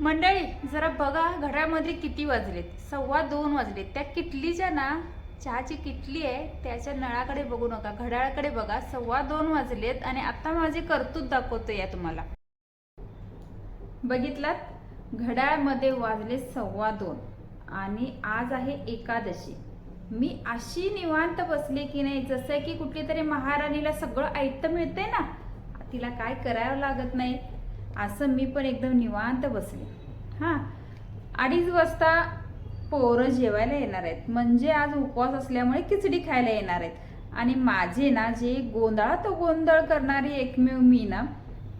मंडळी जरा बघा घड्याळमध्ये किती वाजलेत? सव्वा दोन वाजलेत. त्या किटलीच्या ना चहाची किटली आहे त्याच्या नळाकडे बघू नका. घड्याळाकडे बघा सव्वा दोन वाजलेत आणि आता माझी कर्तूत दाखवतो या तुम्हाला. बघितलात? घड्याळमध्ये वाजले सव्वा दोन आणि आज आहे एकादशी. मी अशी निवांत बसले की नाही जसं की कुठली तरी महाराणीला सगळं ऐकतं मिळते ना? तिला काय करावं लागत नाही? असं मी पण एकदम निवांत बसले. हां. अडीच वाजता पोरं जेवायला येणार आहेत. म्हणजे आज उपवास असल्यामुळे खिचडी खायला येणार आहेत. आणि माझे ना जे गोंधळा तो गोंधळ करणारी एकमेव मी ना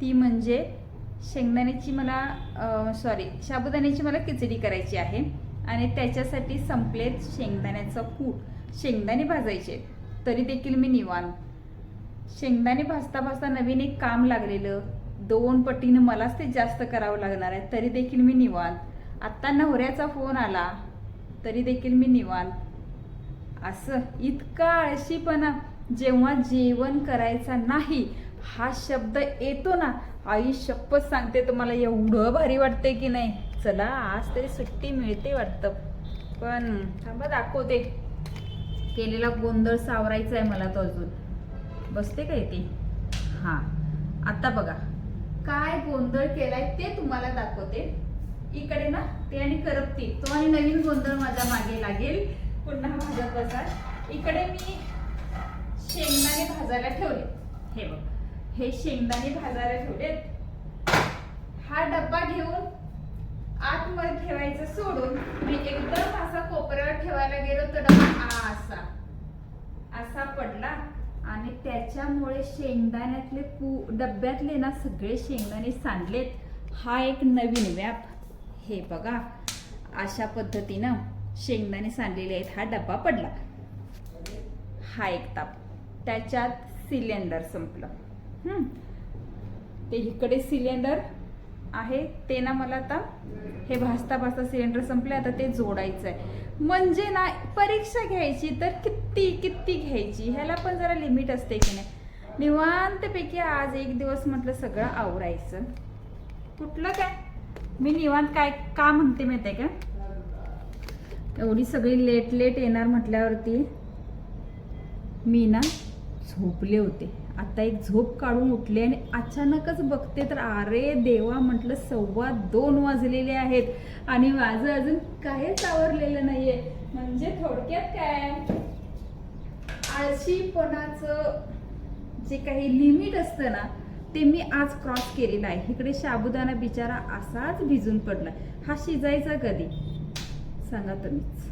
ती म्हणजे शेंगदाण्याची मला सॉरी साबुदाण्याची मला खिचडी करायची आहे. आणि त्याच्यासाठी संपलेत शेंगदाण्याचं कूट. शेंगदाणे भाजायचे. तरी देखील मी निवांत. शेंगदाणे भाजता भाजता नवीन एक काम लागलेलं. दोन पटीनं मलाच ते जास्त करावं लागणार आहे. तरी देखील मी निवांत. आत्ता नवऱ्याचा फोन आला. तरी देखील मी निवांत. असं इतका आळशीपणा जेव्हा जेवण करायचा नाही हा शब्द येतो ना आई शपथ सांगते तुम्हाला एवढं भारी वाटते की नाही? चला आज तरी सुट्टी मिळते वाटतं. पण थांबा दाखवते. केलेला गोंधळ सावरायचा आहे मला तो अजून. बसते काय ती हां. आता बघा. काय गोंधळ केलाय ते तुम्हाला दाखवते. इकडे ना ते आणि करपती तो आणि नवीन गोंधळ माझ्या मागे लागेल. पुन्हा भाजत बसा इकडे मी शेंगदाणे भाजायला ठेवले. हे बघ हे शेंगदाणे भाजायला ठेवलेत. हा डब्बा घेऊन आतमध्ये ठेवायचं सोडून मी एकदम असा कोपऱ्यावर ठेवायला गेलो तर डब्बा असा असा पडला. आणि त्याच्यामुळे शेंगदाण्यातले पू डब्यातले ना सगळे शेंगदाणे सांडलेत. हा एक नवीन व्याप. हे बघा अशा पद्धतीनं शेंगदाणे सांडलेले आहेत. हा डब्बा पडला. हा एक ताप. त्याच्यात सिलेंडर संपलं. ते इकडे सिलेंडर आहे. ते ना मला आता हे भाजता भाजता सिलेंडर संपले आता ते जोडायचं आहे म्हणजे ना परीक्षा घ्यायची तर किती किती घ्यायची? ह्याला पण जरा लिमिट असते की नाही? निवांतपैकी आज एक दिवस म्हटलं सगळं आवरायचं. कुठलं काय? मी निवांत काय का म्हणते माहिती आहे का? एवढी सगळी लेट लेट येणार म्हटल्यावरती मी ना झोपले होते. आता एक झोप काढून उठले आणि अचानकच बघते तर अरे देवा म्हटलं सव्वा दोन वाजलेले आहेत. आणि माझं अजून काहीच आवरलेलं नाहीये. म्हणजे थोडक्यात काय? आळशीपणाचं जे काही लिमिट असतं ना ते मी आज क्रॉस केलेलं आहे. इकडे साबुदाणा बिचारा असाच भिजून पडला हा शिजायचा कधी? सांगा तुम्हीच.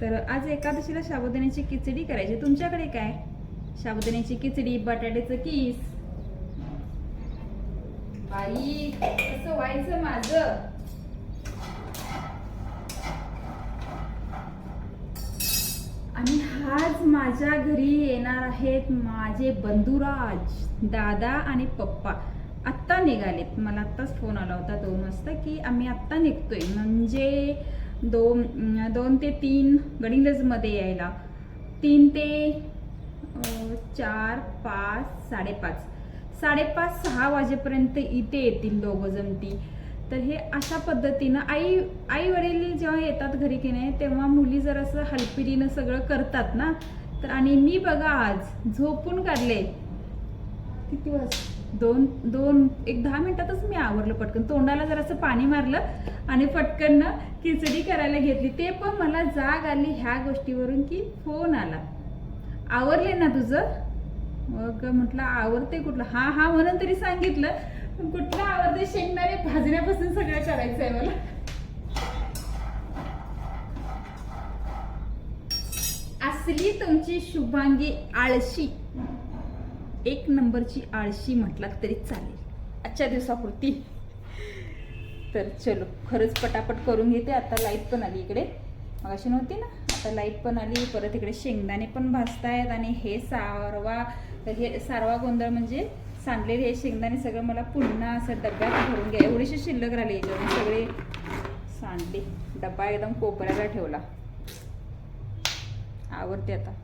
तर आज एकादशीला साबुदाण्याची खिचडी करायची. तुमच्याकडे काय? साबुदाण्याची खिचडी बटाट्याचं किस. बाई कसं व्हायचं माझं? आणि आज माझ्या घरी येणार आहेत माझे बंधुराज दादा आणि पप्पा. आत्ता निघालेत. मला आत्ताच फोन आला होता दोन वाजता की आम्ही आत्ता निघतोय. म्हणजे दोन दोन ते तीन गडिंग्लजमध्ये यायला. तीन ते चार पाच साडेपाच. साडेपाच सहा वाजेपर्यंत इथे येतील दोघं जण ती. तर हे अशा पद्धतीनं आई आई वडील जेव्हा येतात घरी की नाही तेव्हा मुली जर असं हलपिरीनं सगळं करतात ना तर आणि मी बघा आज झोपून काढले. किती वाज दोन दोन एक दहा मिनिटातच मी आवरलं पटकन. तोंडाला जरासं पाणी मारलं आणि पटकन खिचडी करायला घेतली ते पण मला जाग आली ह्या गोष्टीवरून की फोन आला. आवरले ना तुझं? मग म्हटलं आवरते कुठलं? हा हा म्हणून तरी सांगितलं. पण कुठलं आवडते शेंगदाणे भाजण्यापासून सगळं करायचं आहे मला. असली तुमची शुभांगी आळशी. एक नंबरची आळशी म्हटलात तरी चालेल. आजच्या दिवसापुरती. तर चलो खरंच पटापट करून घेते. आता लाइट पण आली इकडे. मग अशी नव्हती ना? आता लाइट पण आली परत इकडे शेंगदाणे पण भाजतायत आणि हे सारवा हे सारवा गोंधळ म्हणजे सांडलेले हे शेंगदाणे सगळं मला पुन्हा असं डब्यात भरून घ्या. एवढीशी शिल्लक राहिली याच्यावर. सगळे सांडले. डब्बा एकदम कोपऱ्याला ठेवला. आवडते आता.